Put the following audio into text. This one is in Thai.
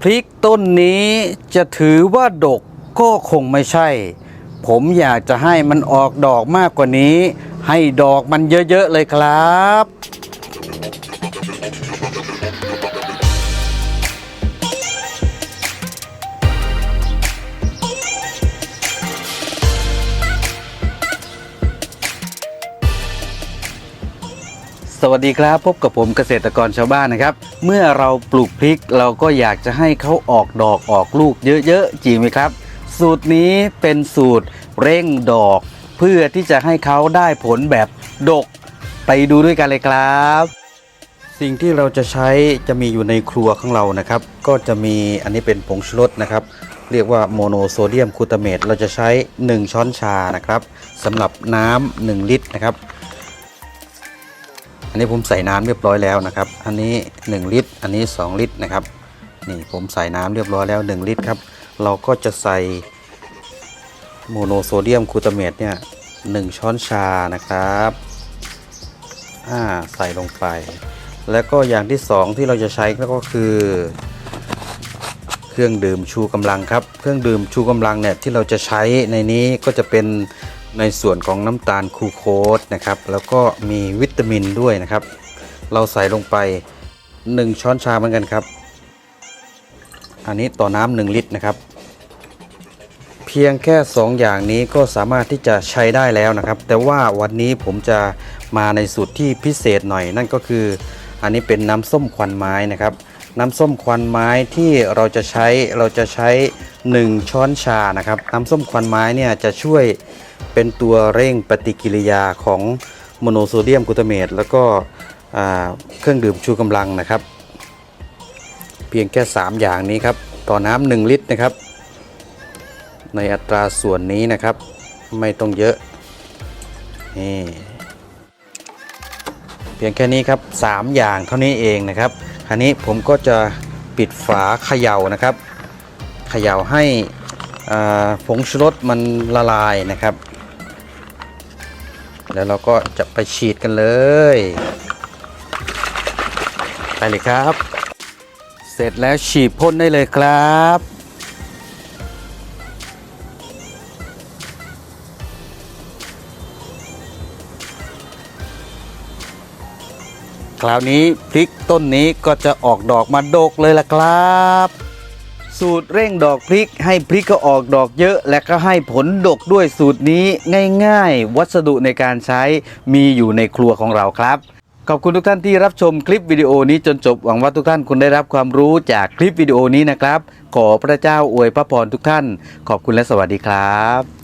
พริกต้นนี้จะถือว่าดกก็คงไม่ใช่ ผมอยากจะให้มันออกดอกมากกว่านี้ ให้ดอกมันเยอะ ๆ เลยครับ สวัสดีครับ พบกับผมเกษตรกรชาวบ้านนะครับ เมื่อเราปลูกพริกเราก็อยากจะให้เขาออกดอกออกลูกเยอะๆจริงไหมครับ สูตรนี้เป็นสูตรเร่งดอก เพื่อที่จะให้เขาได้ผลแบบดก ไปดูด้วยกันเลยครับ สิ่งที่เราจะใช้จะมีอยู่ในครัวของเรานะครับ ก็จะมีอันนี้เป็นผงชูรสนะครับ เรียกว่าโมโนโซเดียมคูตาเมตเราจะใช้ 1 ช้อนชานะครับสำหรับน้ำ1ลิตรนะครับ อันนี้ผมใส่น้ำเรียบร้อยแล้วนะครับ อันนี้ 1 ลิตร อันนี้ 2 ลิตรนะครับนี่ผมใส่น้ำเรียบร้อยแล้ว 1 ลิตรครับ เราก็จะใส่โมโนโซเดียมคูตาเมตเนี่ยหช้อนชานะครับอ่าใส่ลงไป แล้วก็อย่างที่สองที่เราจะใช้ก็คือ เครื่องดื่มชูกำลังครับ เครื่องดื่มชูกำลังเนี่ยที่เราจะใช้ในนี้ก็จะเป็น ในส่วนของน้ำตาลคูโคสนะครับ แล้วก็มีวิตามินด้วยนะครับ เราใส่ลงไป 1 ช้อนชาเหมือนกันครับ อันนี้ต่อน้ำหนึ่งลิตรนะครับ เพียงแค่ 2 อย่างนี้ก็สามารถที่จะใช้ได้แล้วนะครับ แต่ว่าวันนี้ผมจะมาในสูตรที่พิเศษหน่อย นั่นก็คือ อันนี้เป็นน้ำส้มควันไม้นะครับน้ำส้มควันไม้ที่เราจะใช้เราจะใช้ 1 ช้อนชานะครับ น้ำส้มควันไม้เนี่ยจะช่วย เป็นตัวเร่งปฏิกิริยาของโมโนโซเดียมกลูตาเมตแล้วก็เครื่องดื่มชูกำลังนะครับ เพียงแค่ 3 อย่างนี้ครับ ต่อน้ำ1ลิตรนะครับ ในอัตราส่วนนี้นะครับ ไม่ต้องเยอะนี่เพียงแค่นี้ครับ 3 อย่างเท่านี้เองนะครับคราวนี้ผมก็จะปิดฝาเขย่านะครับ เขย่าให้ผงชูรสมันละลายนะครับ แล้วเราก็จะไปฉีดกันเลย ไปเลยครับ เสร็จแล้วฉีดพ่นได้เลยครับคราวนี้พริกต้นนี้ก็จะออกดอกมาดกเลยล่ะครับ สูตรเร่งดอกพริกให้พริกก็ออกดอกเยอะ และก็ให้ผลดกด้วยสูตรนี้ง่ายๆ วัสดุในการใช้มีอยู่ในครัวของเราครับ ขอบคุณทุกท่านที่รับชมคลิปวิดีโอนี้จนจบหวังว่าทุกท่านคุณได้รับความรู้จากคลิปวิดีโอนี้นะครับ ขอพระเจ้าอวยพระพรทุกท่าน ขอบคุณและสวัสดีครับ